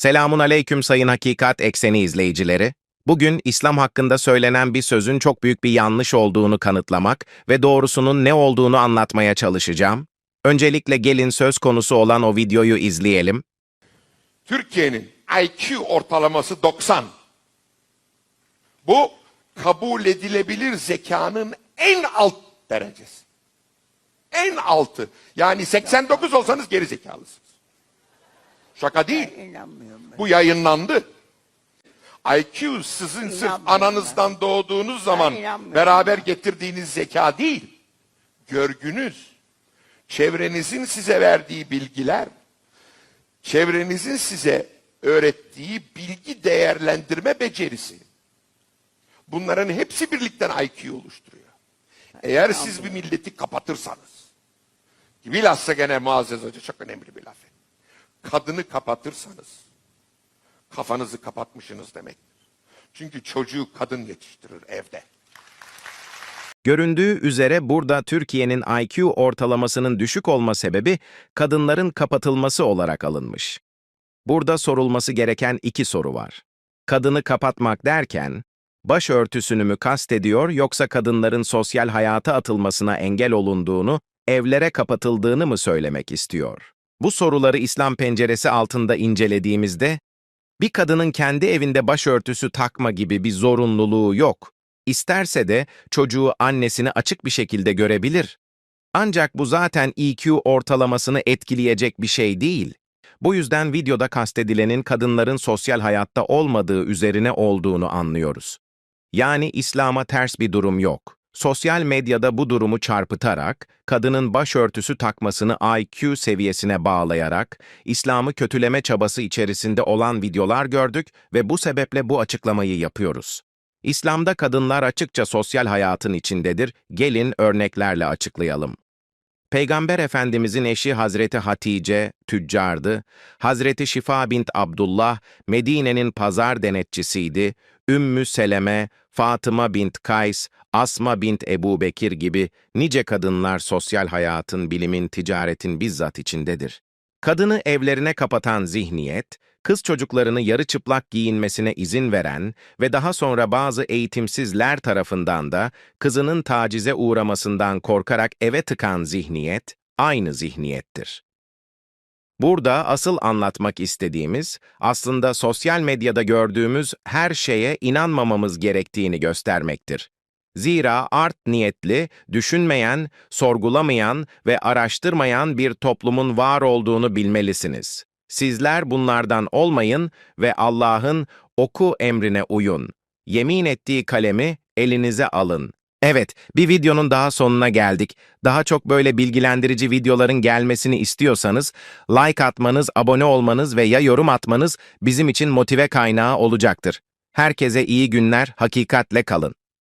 Selamun aleyküm sayın hakikat ekseni izleyicileri. Bugün İslam hakkında söylenen bir sözün çok büyük bir yanlış olduğunu kanıtlamak ve doğrusunun ne olduğunu anlatmaya çalışacağım. Öncelikle gelin söz konusu olan o videoyu izleyelim. Türkiye'nin IQ ortalaması 90. Bu kabul edilebilir zekanın en alt derecesi. En altı. Yani 89 olsanız geri zekalısınız. Şaka değil. İnanmıyorum ben. Bu yayınlandı. IQ sizin sırf ananızdan doğduğunuz zaman beraber getirdiğiniz zeka değil. Görgünüz, çevrenizin size verdiği bilgiler, çevrenizin size öğrettiği bilgi değerlendirme becerisi. Bunların hepsi birlikten IQ oluşturuyor. Eğer siz bir milleti kapatırsanız, bilhassa gene Muazzez Hoca çok önemli bir. Kadını kapatırsanız, kafanızı kapatmışsınız demektir. Çünkü çocuğu kadın yetiştirir evde. Göründüğü üzere burada Türkiye'nin IQ ortalamasının düşük olma sebebi kadınların kapatılması olarak alınmış. Burada sorulması gereken iki soru var. Kadını kapatmak derken, başörtüsünü mü kastediyor yoksa kadınların sosyal hayata atılmasına engel olunduğunu, evlere kapatıldığını mı söylemek istiyor? Bu soruları İslam penceresi altında incelediğimizde, bir kadının kendi evinde başörtüsü takma gibi bir zorunluluğu yok. İsterse de çocuğu annesini açık bir şekilde görebilir. Ancak bu zaten EQ ortalamasını etkileyecek bir şey değil. Bu yüzden videoda kastedilenin kadınların sosyal hayatta olmadığı üzerine olduğunu anlıyoruz. Yani İslam'a ters bir durum yok. Sosyal medyada bu durumu çarpıtarak, kadının başörtüsü takmasını IQ seviyesine bağlayarak, İslam'ı kötüleme çabası içerisinde olan videolar gördük ve bu sebeple bu açıklamayı yapıyoruz. İslam'da kadınlar açıkça sosyal hayatın içindedir, gelin örneklerle açıklayalım. Peygamber Efendimizin eşi Hazreti Hatice, tüccardı, Hazreti Şifa bint Abdullah, Medine'nin pazar denetçisiydi, Ümmü Seleme, Fatıma bint Kays, Asma bint Ebu Bekir gibi nice kadınlar sosyal hayatın, bilimin, ticaretin bizzat içindedir. Kadını evlerine kapatan zihniyet, kız çocuklarını yarı çıplak giyinmesine izin veren ve daha sonra bazı eğitimsizler tarafından da kızının tacize uğramasından korkarak eve tıkan zihniyet, aynı zihniyettir. Burada asıl anlatmak istediğimiz, aslında sosyal medyada gördüğümüz her şeye inanmamamız gerektiğini göstermektir. Zira art niyetli, düşünmeyen, sorgulamayan ve araştırmayan bir toplumun var olduğunu bilmelisiniz. Sizler bunlardan olmayın ve Allah'ın oku emrine uyun. Yemin ettiği kalemi elinize alın. Evet, bir videonun daha sonuna geldik. Daha çok böyle bilgilendirici videoların gelmesini istiyorsanız, like atmanız, abone olmanız ve ya yorum atmanız bizim için motive kaynağı olacaktır. Herkese iyi günler, hakikatle kalın.